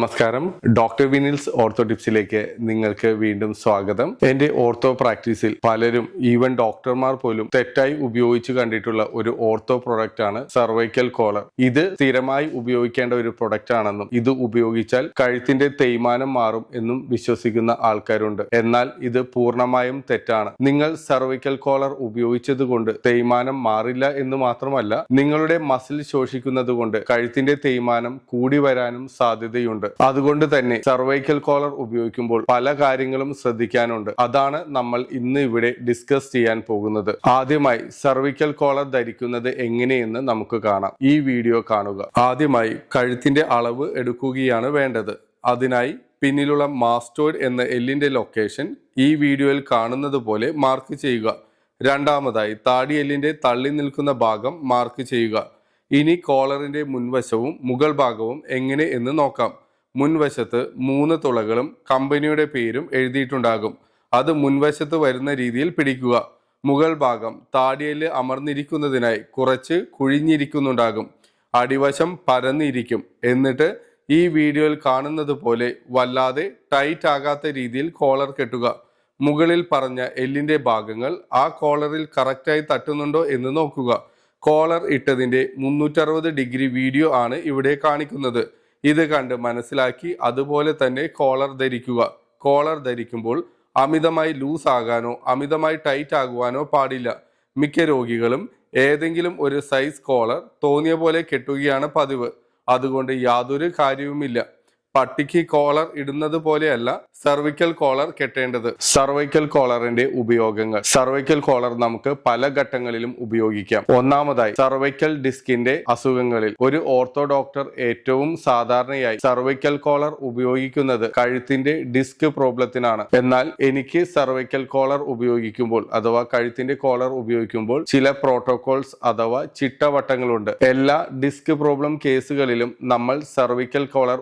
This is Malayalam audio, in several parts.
നമസ്കാരം. ഡോക്ടർ വിനിൽസ് ഓർത്തോ ടിപ്സിലേക്ക് നിങ്ങൾക്ക് വീണ്ടും സ്വാഗതം. എന്റെ ഓർത്തോ പ്രാക്ടീസിൽ പലരും ഈവൻ ഡോക്ടർമാർ പോലും തെറ്റായി ഉപയോഗിച്ചു കണ്ടിട്ടുള്ള ഒരു ഓർത്തോ പ്രൊഡക്റ്റ് ആണ് സർവൈക്കൽ കോളർ ഇത് സ്ഥിരമായി ഉപയോഗിക്കേണ്ട ഒരു പ്രൊഡക്റ്റ് ആണെന്നും ഇത് ഉപയോഗിച്ചാൽ കഴുത്തിന്റെ തേയ്മാനം മാറും എന്നും വിശ്വസിക്കുന്ന ആൾക്കാരുണ്ട്. എന്നാൽ ഇത് പൂർണമായും തെറ്റാണ്. നിങ്ങൾ സർവൈക്കൽ കോളർ ഉപയോഗിച്ചത് കൊണ്ട് തേയ്മാനം മാറില്ല എന്ന് മാത്രമല്ല നിങ്ങളുടെ മസിൽ ശോഷിക്കുന്നത് കൊണ്ട് കഴുത്തിന്റെ തേയ്മാനം കൂടി വരാനും സാധ്യതയുണ്ട്. അതുകൊണ്ട് തന്നെ സർവൈക്കൽ കോളർ ഉപയോഗിക്കുമ്പോൾ പല കാര്യങ്ങളും ശ്രദ്ധിക്കാനുണ്ട്. അതാണ് നമ്മൾ ഇന്ന് ഇവിടെ ഡിസ്കസ് ചെയ്യാൻ പോകുന്നത്. ആദ്യമായി സർവൈക്കൽ കോളർ ധരിക്കുന്നത് എങ്ങനെയെന്ന് നമുക്ക് കാണാം. ഈ വീഡിയോ കാണുക. ആദ്യമായി കഴുത്തിന്റെ അളവ് എടുക്കുകയാണ് വേണ്ടത്. അതിനായി പിന്നിലുള്ള മാസ്റ്റോയിഡ് എന്ന എല്ലിന്റെ ലൊക്കേഷൻ ഈ വീഡിയോയിൽ കാണുന്നത് പോലെ മാർക്ക് ചെയ്യുക. രണ്ടാമതായി താടി എല്ലിന്റെ തള്ളി നിൽക്കുന്ന ഭാഗം മാർക്ക് ചെയ്യുക. ഇനി കോളറിന്റെ മുൻവശവും മുകൾ ഭാഗവും എങ്ങനെ എന്ന് നോക്കാം. മുൻവശത്ത് മൂന്ന് തുളകളും കമ്പനിയുടെ പേരും എഴുതിയിട്ടുണ്ടാകും. അത് മുൻവശത്ത് വരുന്ന രീതിയിൽ പിടിക്കുക. മുകൾ ഭാഗം താടിയൽ അമർന്നിരിക്കുന്നതിനായി കുറച്ച് കുഴിഞ്ഞിരിക്കുന്നുണ്ടാകും. അടിവശം പരന്നിരിക്കും. എന്നിട്ട് ഈ വീഡിയോയിൽ കാണുന്നത് പോലെ വല്ലാതെ ടൈറ്റ് ആകാത്ത രീതിയിൽ കോളർ കെട്ടുക. മുകളിൽ പറഞ്ഞ എല്ലിന്റെ ഭാഗങ്ങൾ ആ കോളറിൽ കറക്റ്റായി തട്ടുന്നുണ്ടോ എന്ന് നോക്കുക. കോളർ ഇട്ടതിന്റെ മുന്നൂറ്ററുപത് ഡിഗ്രി വീഡിയോ ആണ് ഇവിടെ കാണിക്കുന്നത്. ഇത് കണ്ട് മനസ്സിലാക്കി അതുപോലെ തന്നെ കോളർ ധരിക്കുക. കോളർ ധരിക്കുമ്പോൾ അമിതമായി ലൂസ് ആകാനോ അമിതമായി ടൈറ്റ് ആകുവാനോ പാടില്ല. മിക്ക രോഗികളും ഏതെങ്കിലും ഒരു സൈസ് കോളർ തോന്നിയ പോലെ കെട്ടുകയാണ് പതിവ്. അതുകൊണ്ട് യാതൊരു കാര്യവുമില്ല. പട്ടിക്ക് കോളർ ഇടുന്നത് പോലെയല്ല സർവിക്കൽ കോളർ കെട്ടേണ്ടത്. സർവൈക്കൽ കോളറിന്റെ ഉപയോഗങ്ങൾ. സർവൈക്കൽ കോളർ നമുക്ക് പല ഘട്ടങ്ങളിലും ഉപയോഗിക്കാം. ഒന്നാമതായി സർവൈക്കൽ ഡിസ്കിന്റെ അസുഖങ്ങളിൽ. ഒരു ഓർത്തോ ഡോക്ടർ ഏറ്റവും സാധാരണയായി സർവൈക്കൽ കോളർ ഉപയോഗിക്കുന്നത് കഴുത്തിന്റെ ഡിസ്ക് പ്രോബ്ലത്തിനാണ്. എന്നാൽ എനിക്ക് സർവൈക്കൽ കോളർ ഉപയോഗിക്കുമ്പോൾ അഥവാ കഴുത്തിന്റെ കോളർ ഉപയോഗിക്കുമ്പോൾ ചില പ്രോട്ടോകോൾസ് അഥവാ ചിട്ടവട്ടങ്ങളുണ്ട്. എല്ലാ ഡിസ്ക് പ്രോബ്ലം കേസുകളിലും നമ്മൾ സർവൈക്കൽ കോളർ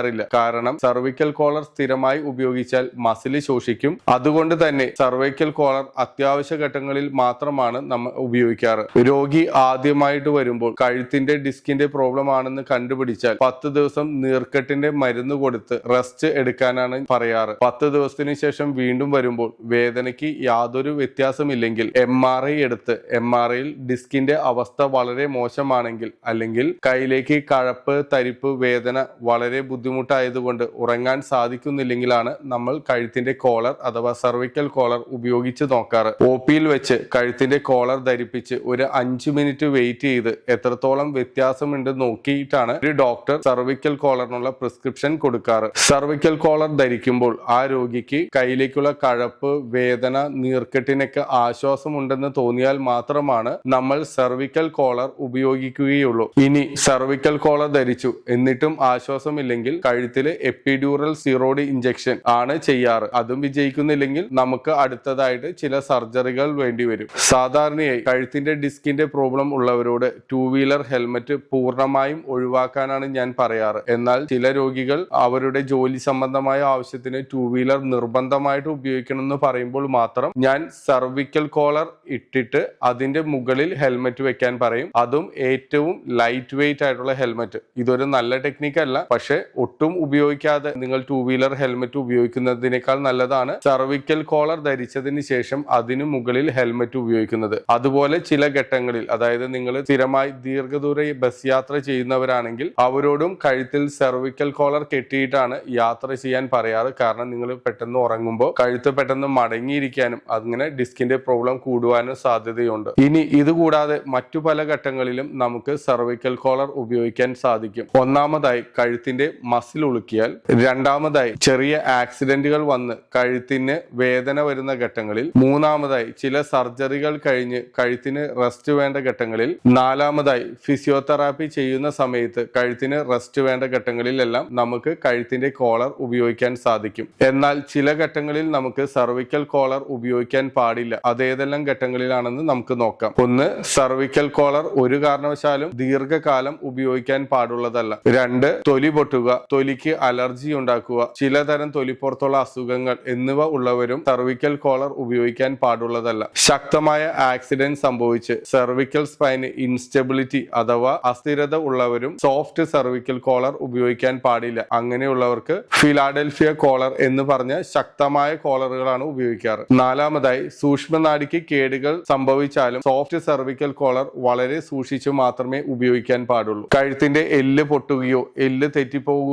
ഉപയോഗിക്കാറില്ല കാരണം സർവിക്കൽ കോളർ സ്ഥിരമായി ഉപയോഗിച്ചാൽ മസിൽ ശോഷിക്കും. അതുകൊണ്ട് തന്നെ സർവൈക്കൽ കോളർ അത്യാവശ്യ ഘട്ടങ്ങളിൽ മാത്രമാണ് നമ്മൾ ഉപയോഗിക്കാറ്. രോഗി ആദ്യമായിട്ട് വരുമ്പോൾ കഴുത്തിന്റെ ഡിസ്കിന്റെ പ്രോബ്ലം ആണെന്ന് കണ്ടുപിടിച്ചാൽ പത്ത് ദിവസം നീർക്കെട്ടിന്റെ മരുന്ന് കൊടുത്ത് റെസ്റ്റ് എടുക്കാനാണ് പറയാറ്. പത്ത് ദിവസത്തിന് ശേഷം വീണ്ടും വരുമ്പോൾ വേദനയ്ക്ക് യാതൊരു വ്യത്യാസമില്ലെങ്കിൽ എം ആർ ഐ എടുത്ത് എം ആർ ഐയിൽ ഡിസ്കിന്റെ അവസ്ഥ വളരെ മോശമാണെങ്കിൽ അല്ലെങ്കിൽ കയ്യിലേക്ക് കഴപ്പ് തരിപ്പ് വേദന വളരെ ബുദ്ധിമുട്ടായതുകൊണ്ട് ഉറങ്ങാൻ സാധിക്കുന്നില്ലെങ്കിലാണ് നമ്മൾ കഴുത്തിന്റെ കോളർ അഥവാ സർവിക്കൽ കോളർ ഉപയോഗിച്ച് നോക്കാറ്. ഒ പിയിൽ വെച്ച് കഴുത്തിന്റെ കോളർ ധരിപ്പിച്ച് ഒരു അഞ്ചു മിനിറ്റ് വെയിറ്റ് ചെയ്ത് എത്രത്തോളം വ്യത്യാസമുണ്ട് നോക്കിയിട്ടാണ് ഒരു ഡോക്ടർ സർവിക്കൽ കോളറിനുള്ള പ്രിസ്ക്രിപ്ഷൻ കൊടുക്കാറ്. സർവിക്കൽ കോളർ ധരിക്കുമ്പോൾ ആ രോഗിക്ക് കയ്യിലേക്കുള്ള കഴപ്പ് വേദന നീർക്കെട്ടിനൊക്കെ ആശ്വാസമുണ്ടെന്ന് തോന്നിയാൽ മാത്രമാണ് നമ്മൾ സർവിക്കൽ കോളർ ഉപയോഗിക്കുകയുള്ളൂ. ഇനി സർവിക്കൽ കോളർ ധരിച്ചു എന്നിട്ടും ആശ്വാസമില്ലെങ്കിൽ കഴുത്തിൽ എപ്പിഡ്യൂറൽ സീറോഡി ഇഞ്ചക്ഷൻ ആണ് ചെയ്യാറ്. അതും വിജയിക്കുന്നില്ലെങ്കിൽ നമുക്ക് അടുത്തതായിട്ട് ചില സർജറികൾ വേണ്ടി വരും. സാധാരണയായി കഴുത്തിന്റെ ഡിസ്കിന്റെ പ്രോബ്ലം ഉള്ളവരോട് ടൂ വീലർ ഹെൽമറ്റ് പൂർണമായും ഒഴിവാക്കാനാണ് ഞാൻ പറയാറ്. എന്നാൽ ചില രോഗികൾ അവരുടെ ജോലി സംബന്ധമായ ആവശ്യത്തിന് ടൂ വീലർ നിർബന്ധമായിട്ട് ഉപയോഗിക്കണം എന്ന് പറയുമ്പോൾ മാത്രം ഞാൻ സർവിക്കൽ കോളർ ഇട്ടിട്ട് അതിന്റെ മുകളിൽ ഹെൽമറ്റ് വെക്കാൻ പറയും. അതും ഏറ്റവും ലൈറ്റ് വെയിറ്റ് ആയിട്ടുള്ള ഹെൽമറ്റ് ഇതൊരു നല്ല ടെക്നിക്കല്ല പക്ഷെ ഒട്ടും ഉപയോഗിക്കാതെ നിങ്ങൾ ടൂ വീലർ ഹെൽമെറ്റ് ഉപയോഗിക്കുന്നതിനേക്കാൾ നല്ലതാണ് സർവിക്കൽ കോളർ ധരിച്ചതിന് ശേഷം അതിനു മുകളിൽ ഹെൽമെറ്റ് ഉപയോഗിക്കുന്നത്. അതുപോലെ ചില ഘട്ടങ്ങളിൽ അതായത് നിങ്ങൾ സ്ഥിരമായി ദീർഘദൂര ബസ് യാത്ര ചെയ്യുന്നവരാണെങ്കിൽ അവരോടും കഴുത്തിൽ സർവിക്കൽ കോളർ കെട്ടിയിട്ടാണ് യാത്ര ചെയ്യാൻ പറയാറ്. കാരണം നിങ്ങൾ പെട്ടെന്ന് ഉറങ്ങുമ്പോൾ കഴുത്ത് പെട്ടെന്ന് മടങ്ങിയിരിക്കാനും അങ്ങനെ ഡിസ്കിന്റെ പ്രോബ്ലം കൂടുവാനും സാധ്യതയുണ്ട്. ഇനി ഇതുകൂടാതെ മറ്റു പല ഘട്ടങ്ങളിലും നമുക്ക് സർവിക്കൽ കോളർ ഉപയോഗിക്കാൻ സാധിക്കും. ഒന്നാമതായി കഴുത്തിന്റെ മസിൽ ഉളുക്കിയാൽ രണ്ടാമതായി ചെറിയ ആക്സിഡന്റുകൾ വന്ന് കഴുത്തിന് വേദന വരുന്ന ഘട്ടങ്ങളിൽ മൂന്നാമതായി ചില സർജറികൾ കഴിഞ്ഞ് കഴുത്തിന് റെസ്റ്റ് വേണ്ട ഘട്ടങ്ങളിൽ നാലാമതായി ഫിസിയോതെറാപ്പി ചെയ്യുന്ന സമയത്ത് കഴുത്തിന് റെസ്റ്റ് വേണ്ട ഘട്ടങ്ങളിലെല്ലാം നമുക്ക് കഴുത്തിന്റെ കോളർ ഉപയോഗിക്കാൻ സാധിക്കും. എന്നാൽ ചില ഘട്ടങ്ങളിൽ നമുക്ക് സർവിക്കൽ കോളർ ഉപയോഗിക്കാൻ പാടില്ല. അതേതെല്ലാം ഘട്ടങ്ങളിലാണെന്ന് നമുക്ക് നോക്കാം. ഒന്ന് സർവിക്കൽ കോളർ ഒരു കാരണവശാലും ദീർഘകാലം ഉപയോഗിക്കാൻ പാടുള്ളതല്ല. രണ്ട് തൊലി പൊട്ടുക. തൊലിക്ക് അലർജി ഉണ്ടാക്കുക ചിലതരം തൊലിപ്പുറത്തുള്ള അസുഖങ്ങൾ എന്നിവ ഉള്ളവരും സെർവിക്കൽ കോളർ ഉപയോഗിക്കാൻ പാടുള്ളതല്ല. ശക്തമായ ആക്സിഡന്റ് സംഭവിച്ച് സെർവിക്കൽ സ്പൈന് ഇൻസ്റ്റെബിലിറ്റി അഥവാ അസ്ഥിരത ഉള്ളവരും സോഫ്റ്റ് സെർവിക്കൽ കോളർ ഉപയോഗിക്കാൻ പാടില്ല. അങ്ങനെയുള്ളവർക്ക് ഫിലാഡൽഫിയ കോളർ എന്ന് പറഞ്ഞ ശക്തമായ കോളറുകളാണ് ഉപയോഗിക്കാറ്. നാലാമതായി സൂക്ഷ്മനാടിക്ക് കേടുകൾ സംഭവിച്ചാലും സോഫ്റ്റ് സെർവിക്കൽ കോളർ വളരെ സൂക്ഷിച്ചു മാത്രമേ ഉപയോഗിക്കാൻ പാടുള്ളൂ. കഴുത്തിന്റെ എല്ല് പൊട്ടുകയോ എല്ല്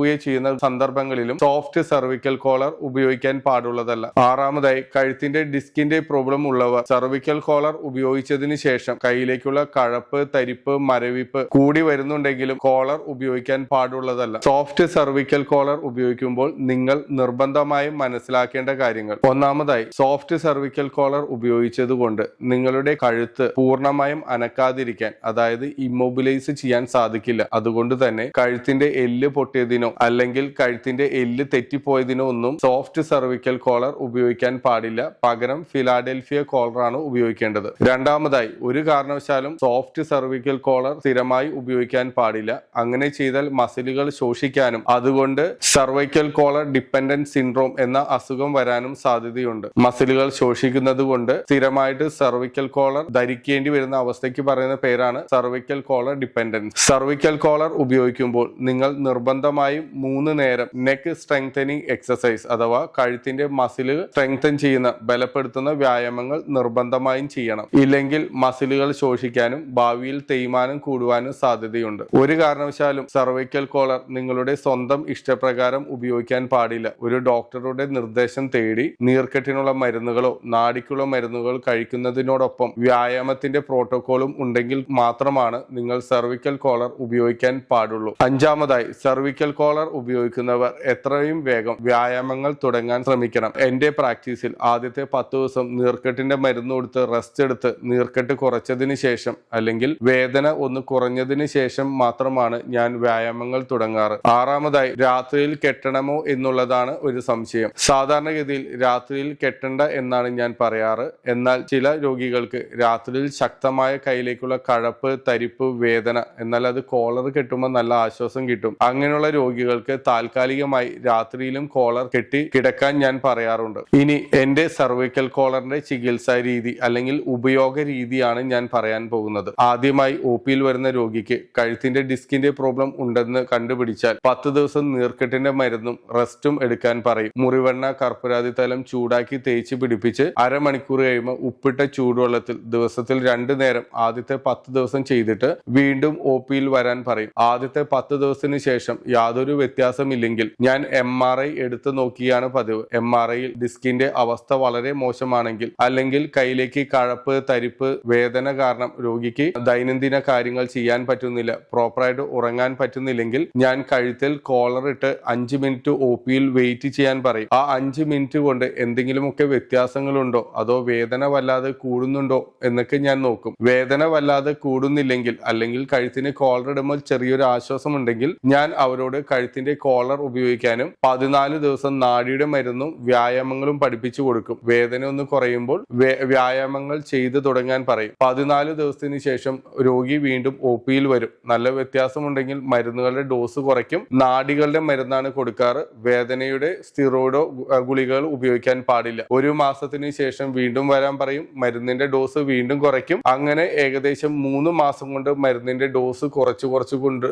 തെറ്റിപ്പോവുകയോ ചെയ്യുന്ന സന്ദർഭങ്ങളിലും സോഫ്റ്റ് സെർവിക്കൽ കോളർ ഉപയോഗിക്കാൻ പാടുള്ളതല്ല. ആറാമതായി കഴുത്തിന്റെ ഡിസ്കിന്റെ പ്രോബ്ലം ഉള്ളവർ സെർവിക്കൽ കോളർ ഉപയോഗിച്ചതിന് ശേഷം കയ്യിലേക്കുള്ള കഴപ്പ് തരിപ്പ് മരവിപ്പ് കൂടി വരുന്നുണ്ടെങ്കിലും കോളർ ഉപയോഗിക്കാൻ പാടുള്ളതല്ല. സോഫ്റ്റ് സെർവിക്കൽ കോളർ ഉപയോഗിക്കുമ്പോൾ നിങ്ങൾ നിർബന്ധമായും മനസ്സിലാക്കേണ്ട കാര്യങ്ങൾ. ഒന്നാമതായി സോഫ്റ്റ് സെർവിക്കൽ കോളർ ഉപയോഗിച്ചത് കൊണ്ട് നിങ്ങളുടെ കഴുത്ത് പൂർണമായും അനക്കാതിരിക്കാൻ അതായത് ഇമ്മൊബിലൈസ് ചെയ്യാൻ സാധിക്കില്ല. അതുകൊണ്ട് തന്നെ കഴുത്തിന്റെ എല്ല് പൊട്ടിയതിനോ അല്ലെങ്കിൽ കഴുത്തിന്റെ എല്ല് തെറ്റിപ്പോയതിനോ ഒന്നും സോഫ്റ്റ് സെർവിക്കൽ കോളർ ഉപയോഗിക്കാൻ പാടില്ല. പകരം ഫിലാഡൽഫിയ കോളറാണ് ഉപയോഗിക്കേണ്ടത്. രണ്ടാമതായി ഒരു കാരണവശാലും സോഫ്റ്റ് സെർവിക്കൽ കോളർ സ്ഥിരമായി ഉപയോഗിക്കാൻ പാടില്ല. അങ്ങനെ ചെയ്താൽ മസിലുകൾ ശോഷിക്കാനും അതുകൊണ്ട് സെർവൈക്കൽ കോളർ ഡിപ്പെൻഡന്റ് സിൻഡ്രോം എന്ന അസുഖം വരാനും സാധ്യതയുണ്ട്. മസിലുകൾ ശോഷിക്കുന്നത് കൊണ്ട് സ്ഥിരമായിട്ട് സെർവിക്കൽ കോളർ ധരിക്കേണ്ടി വരുന്ന അവസ്ഥയ്ക്ക് പറയുന്ന പേരാണ് cervical collar dependence. Cervical collar ഉപയോഗിക്കുമ്പോൾ നിങ്ങൾ നിർബന്ധമായും മൂന്ന് നേരം നെക്ക് സ്ട്രെങ്തനിങ് എക്സസൈസ് അഥവാ കഴുത്തിന്റെ മസിലുകൾ സ്ട്രെങ്തൻ ചെയ്യുന്ന ബലപ്പെടുത്തുന്ന വ്യായാമങ്ങൾ നിർബന്ധമായും ചെയ്യണം. ഇല്ലെങ്കിൽ മസിലുകൾ ശോഷിക്കാനും ഭാവിയിൽ തേയ്മാനം കൂടുവാനും സാധ്യതയുണ്ട്. ഒരു കാരണവശാലും സർവൈക്കൽ കോളർ നിങ്ങളുടെ സ്വന്തം ഇഷ്ടപ്രകാരം ഉപയോഗിക്കാൻ പാടില്ല. ഒരു ഡോക്ടറുടെ നിർദ്ദേശം തേടി നീർക്കെട്ടിനുള്ള മരുന്നുകളോ നാടിക്കുള്ള മരുന്നുകൾ കഴിക്കുന്നതിനോടൊപ്പം വ്യായാമത്തിന്റെ പ്രോട്ടോകോളും ഉണ്ടെങ്കിൽ മാത്രമാണ് നിങ്ങൾ സർവിക്കൽ കോളർ ഉപയോഗിക്കാൻ പാടുള്ളൂ. അഞ്ചാമതായി സർവിക്കൽ കോളർ ഉപയോഗിക്കുന്നവർ എത്രയും വേഗം വ്യായാമങ്ങൾ തുടങ്ങാൻ ശ്രമിക്കണം. എന്റെ പ്രാക്ടീസിൽ ആദ്യത്തെ പത്ത് ദിവസം നീർക്കെട്ടിന്റെ മരുന്ന് കൊടുത്ത് റെസ്റ്റ് എടുത്ത് നീർക്കെട്ട് കുറച്ചതിന് ശേഷം അല്ലെങ്കിൽ വേദന ഒന്ന് കുറഞ്ഞതിന് ശേഷം മാത്രമാണ് ഞാൻ വ്യായാമങ്ങൾ തുടങ്ങാറ്. ആറാമതായി രാത്രിയിൽ കെട്ടണമോ എന്നുള്ളതാണ് ഒരു സംശയം. സാധാരണഗതിയിൽ രാത്രിയിൽ കെട്ടണ്ട എന്നാണ് ഞാൻ പറയാറ്. എന്നാൽ ചില രോഗികൾക്ക് രാത്രിയിൽ ശക്തമായ കയ്യിലേക്കുള്ള കഴപ്പ് തരിപ്പ് വേദന എന്നാൽ അത് കോളർ കെട്ടുമ്പോൾ നല്ല ആശ്വാസം കിട്ടും. അങ്ങനെയുള്ള രോഗികൾക്ക് താൽക്കാലികമായി രാത്രിയിലും കോളർ കെട്ടി കിടക്കാൻ ഞാൻ പറയാറുണ്ട്. ഇനി എന്റെ സർവൈക്കൽ കോളറിന്റെ ചികിത്സാ രീതി അല്ലെങ്കിൽ ഉപയോഗ രീതിയാണ് ഞാൻ പറയാൻ പോകുന്നത്. ആദ്യമായി ഒ പിയിൽ വരുന്ന രോഗിക്ക് കഴുത്തിന്റെ ഡിസ്കിന്റെ പ്രോബ്ലം ഉണ്ടെന്ന് കണ്ടുപിടിച്ചാൽ പത്ത് ദിവസം നീർക്കെട്ടിന്റെ മരുന്നും റെസ്റ്റും എടുക്കാൻ പറയും. മുറിവെണ്ണ കർപ്പൂരാതി തലം ചൂടാക്കി തേച്ച് പിടിപ്പിച്ച് അരമണിക്കൂർ കഴിയുമ്പോൾ ഉപ്പിട്ട ചൂടുവെള്ളത്തിൽ ദിവസത്തിൽ രണ്ടു നേരം ആദ്യത്തെ പത്ത് ദിവസം ചെയ്തിട്ട് വീണ്ടും ഒ പിയിൽ വരാൻ പറയും. ആദ്യത്തെ പത്ത് ദിവസത്തിന് ശേഷം യാതൊരു വ്യത്യാസമില്ലെങ്കിൽ ഞാൻ എം ആർ ഐ എടുത്തു നോക്കിയാണ് പതിവ്. എം ആർ ഐയിൽ ഡിസ്കിന്റെ അവസ്ഥ വളരെ മോശമാണെങ്കിൽ അല്ലെങ്കിൽ കയ്യിലേക്ക് കഴപ്പ് തരിപ്പ് വേദന കാരണം രോഗിക്ക് ദൈനംദിന കാര്യങ്ങൾ ചെയ്യാൻ പറ്റുന്നില്ല പ്രോപ്പറായിട്ട് ഉറങ്ങാൻ പറ്റുന്നില്ലെങ്കിൽ ഞാൻ കഴുത്തിൽ കോളർ ഇട്ട് അഞ്ച് മിനിറ്റ് ഒ പിയിൽ വെയിറ്റ് ചെയ്യാൻ പറയും. ആ അഞ്ച് മിനിറ്റ് കൊണ്ട് എന്തെങ്കിലുമൊക്കെ വ്യത്യാസങ്ങളുണ്ടോ? അതോ വേദന വല്ലാതെ കൂടുന്നുണ്ടോ? എന്നൊക്കെ ഞാൻ നോക്കും. വേദന വല്ലാതെ കൂടുന്നില്ലെങ്കിൽ അല്ലെങ്കിൽ കഴുത്തിന് കോളർ ഇടുമ്പോൾ ചെറിയൊരു ആശ്വാസം ഉണ്ടെങ്കിൽ ഞാൻ അവരോട് കഴുത്തിന്റെ കോളർ ഉപയോഗിക്കാനും പതിനാല് ദിവസം നാടിയുടെ മരുന്നും വ്യായാമങ്ങളും പഠിപ്പിച്ചു കൊടുക്കും. വേദന ഒന്ന് കുറയുമ്പോൾ വ്യായാമങ്ങൾ ചെയ്തു തുടങ്ങാൻ പറയും. പതിനാല് ദിവസത്തിന് ശേഷം രോഗി വീണ്ടും ഒ പിയിൽ വരും. നല്ല വ്യത്യാസമുണ്ടെങ്കിൽ മരുന്നുകളുടെ ഡോസ് കുറയ്ക്കും. നാടികളുടെ മരുന്നാണ് കൊടുക്കാറ്. വേദനയുടെ സ്റ്റിറോയിഡോ ഗുളികകൾ ഉപയോഗിക്കാൻ പാടില്ല. ഒരു മാസത്തിന് ശേഷം വീണ്ടും വരാൻ പറയും. മരുന്നിന്റെ ഡോസ് വീണ്ടും കുറയ്ക്കും. അങ്ങനെ ഏകദേശം മൂന്ന് മാസം കൊണ്ട് മരുന്നിന്റെ ഡോസ് കുറച്ച് കുറച്ച് കൊണ്ട്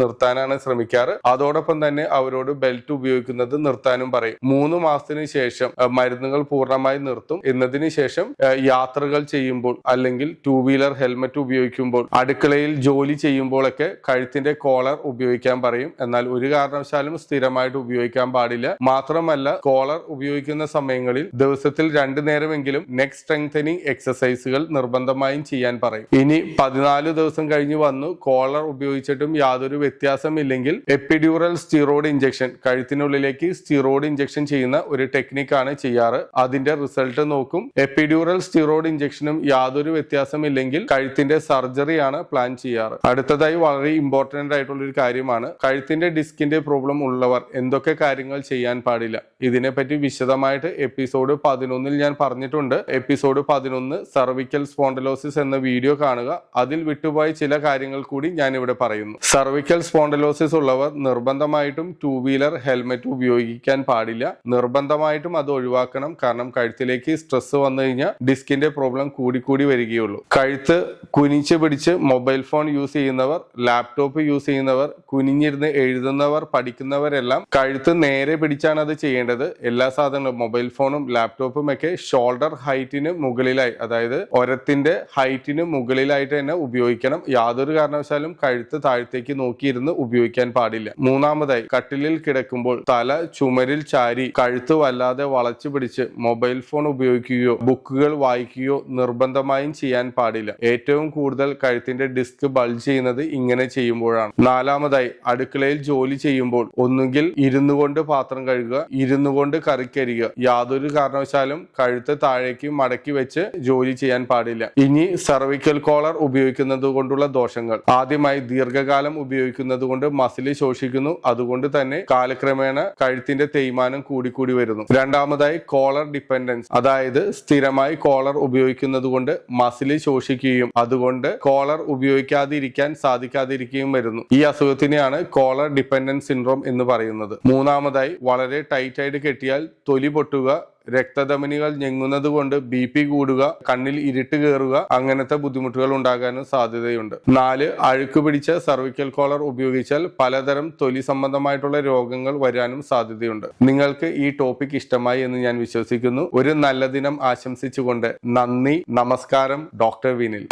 നിർത്താനാണ് ശ്രമിക്കാറ്. അതോടൊപ്പം തന്നെ അവരോട് ബെൽറ്റ് ഉപയോഗിക്കുന്നത് നിർത്താനും പറയും. മൂന്ന് മാസത്തിന് ശേഷം മരുന്നുകൾ പൂർണമായി നിർത്തും. എന്നതിന് ശേഷം യാത്രകൾ ചെയ്യുമ്പോൾ അല്ലെങ്കിൽ ടൂ വീലർ ഹെൽമറ്റ് ഉപയോഗിക്കുമ്പോൾ അടുക്കളയിൽ ജോലി ചെയ്യുമ്പോഴൊക്കെ കഴുത്തിന്റെ കോളർ ഉപയോഗിക്കാൻ പറയും. എന്നാൽ ഒരു കാരണവശാലും സ്ഥിരമായിട്ട് ഉപയോഗിക്കാൻ പാടില്ല. മാത്രമല്ല കോളർ ഉപയോഗിക്കുന്ന സമയങ്ങളിൽ ദിവസത്തിൽ രണ്ടു നേരമെങ്കിലും നെക്ക് സ്ട്രെങ്തനിങ് എക്സസൈസുകൾ നിർബന്ധമായും ചെയ്യാൻ പറയും. ഇനി പതിനാല് ദിവസം കഴിഞ്ഞ് വന്നു കോളർ ഉപയോഗിച്ചിട്ടും യാതൊരു വ്യത്യാസമില്ലെങ്കിൽ എപ്പിഡ്യൂറൽ സ്റ്റിറോയിഡ് ഇഞ്ചക്ഷൻ കഴുത്തിനുള്ളിലേക്ക് സ്റ്റിറോയിഡ് ഇഞ്ചക്ഷൻ ചെയ്യുന്ന ഒരു ടെക്നിക്കാണ് ചെയ്യാറ്. അതിന്റെ റിസൾട്ട് നോക്കും. എപ്പിഡ്യൂറൽ സ്റ്റിറോയിഡ് ഇഞ്ചക്ഷനും യാതൊരു വ്യത്യാസമില്ലെങ്കിൽ കഴുത്തിന്റെ സർജറിയാണ് പ്ലാൻ ചെയ്യാറ്. അടുത്തതായി വളരെ ഇമ്പോർട്ടന്റ് ആയിട്ടുള്ള ഒരു കാര്യമാണ് കഴുത്തിന്റെ ഡിസ്കിന്റെ പ്രോബ്ലം ഉള്ളവർ എന്തൊക്കെ കാര്യങ്ങൾ ചെയ്യാൻ പാടില്ല. ഇതിനെപ്പറ്റി വിശദമായിട്ട് എപ്പിസോഡ് പതിനൊന്നിൽ ഞാൻ പറഞ്ഞിട്ടുണ്ട്. എപ്പിസോഡ് പതിനൊന്ന് സർവിക്കൽ സ്പോണ്ടലോസിസ് എന്ന വീഡിയോ കാണുക. അതിൽ വിട്ടുപോയ ചില കാര്യങ്ങൾ കൂടി ഞാൻ ഇവിടെ പറയുന്നു. സർവിക്കൽ സ്പോണ്ടലോസിസ് ഉള്ളവർ നിർബന്ധമായിട്ടും ടൂ വീലർ ഹെൽമെറ്റ് ഉപയോഗിക്കാൻ പാടില്ല. നിർബന്ധമായിട്ടും അത് ഒഴിവാക്കണം. കാരണം കഴുത്തിലേക്ക് സ്ട്രെസ് വന്നു കഴിഞ്ഞാൽ ഡിസ്കിന്റെ പ്രോബ്ലം കൂടിക്കൂടി വരികയുള്ളൂ. കഴുത്ത് കുനിച്ച് പിടിച്ച് മൊബൈൽ ഫോൺ യൂസ് ചെയ്യുന്നവർ ലാപ്ടോപ്പ് യൂസ് ചെയ്യുന്നവർ കുനിഞ്ഞിരുന്ന് എഴുതുന്നവർ പഠിക്കുന്നവരെല്ലാം കഴുത്ത് നേരെ പിടിച്ചാണ് അത് ചെയ്യേണ്ടത്. എല്ലാ സാധനങ്ങളും മൊബൈൽ ഫോണും ലാപ്ടോപ്പും ഒക്കെ ഷോൾഡർ ഹൈറ്റിന് മുകളിലായി അതായത് ഒരത്തിന്റെ ഹൈറ്റിന് മുകളിലായിട്ട് തന്നെ ഉപയോഗിക്കണം. യാതൊരു കാരണവശാലും കഴുത്ത് താഴത്തേക്ക് നോക്കിയിരുന്ന് ഉപയോഗിക്കാൻ പാടില്ല. മൂന്നാമതായി കട്ടിലിൽ കിടക്കുമ്പോൾ തല ചുമരിൽ ചാരി കഴുത്ത് വല്ലാതെ വളച്ചു പിടിച്ച് മൊബൈൽ ഫോൺ ഉപയോഗിക്കുകയോ ബുക്കുകൾ വായിക്കുകയോ നിർബന്ധമായും ചെയ്യാൻ പാടില്ല. ഏറ്റവും കൂടുതൽ കഴുത്തിന്റെ ഡിസ്ക് ബൾജ് ചെയ്യുന്നത് ഇങ്ങനെ ചെയ്യുമ്പോഴാണ്. നാലാമതായി അടുക്കളയിൽ ജോലി ചെയ്യുമ്പോൾ ഒന്നുകിൽ ഇരുന്നു കൊണ്ട് പാത്രം കഴുകുക ഇരുന്നു കൊണ്ട് കറിക്കരിക യാതൊരു കാരണവശാലും കഴുത്ത് താഴേക്ക് മടക്കി വെച്ച് ജോലി ചെയ്യാൻ പാടില്ല. ഇനി സർവിക്കൽ കോളർ ഉപയോഗിക്കുന്നത് കൊണ്ടുള്ള ദോഷങ്ങൾ. ആദ്യമായി ദീർഘകാലം ഉപയോഗിക്കുന്നത് കൊണ്ട് മസിൽ ശോഷിക്കുന്നു അതുകൊണ്ട് തന്നെ കാലക്രമേണ കഴുത്തിന്റെ തേയ്മാനം കൂടിക്കൂടി വരുന്നു. രണ്ടാമതായി കോളർ ഡിപ്പെൻഡൻസ്. അതായത് സ്ഥിരമായി കോളർ ഉപയോഗിക്കുന്നത് കൊണ്ട് മസിൽ ശോഷിക്കുകയും അതുകൊണ്ട് കോളർ ഉപയോഗിക്കാതിരിക്കാൻ സാധിക്കാതിരിക്കുകയും വരുന്നു. ഈ അസുഖത്തിനെയാണ് കോളർ ഡിപ്പെൻഡൻസ് സിൻഡ്രോം എന്ന് പറയുന്നത്. മൂന്നാമതായി വളരെ ടൈറ്റായിട്ട് കെട്ടിയാൽ തൊലി പൊട്ടുക രക്തധമനികൾ ഞെങ്ങുന്നത് കൊണ്ട് ബി പി കൂടുക കണ്ണിൽ ഇരുട്ട് കയറുക അങ്ങനത്തെ ബുദ്ധിമുട്ടുകൾ ഉണ്ടാകാനും സാധ്യതയുണ്ട്. നാല് അഴുക്ക് പിടിച്ച സർവിക്കൽ കോളർ ഉപയോഗിച്ചാൽ പലതരം തൊലി സംബന്ധമായിട്ടുള്ള രോഗങ്ങൾ വരാനും സാധ്യതയുണ്ട്. നിങ്ങൾക്ക് ഈ ടോപ്പിക് ഇഷ്ടമായി എന്ന് ഞാൻ വിശ്വസിക്കുന്നു. ഒരു നല്ല ദിനം ആശംസിച്ചുകൊണ്ട് നന്ദി നമസ്കാരം ഡോക്ടർ വിനിൽ.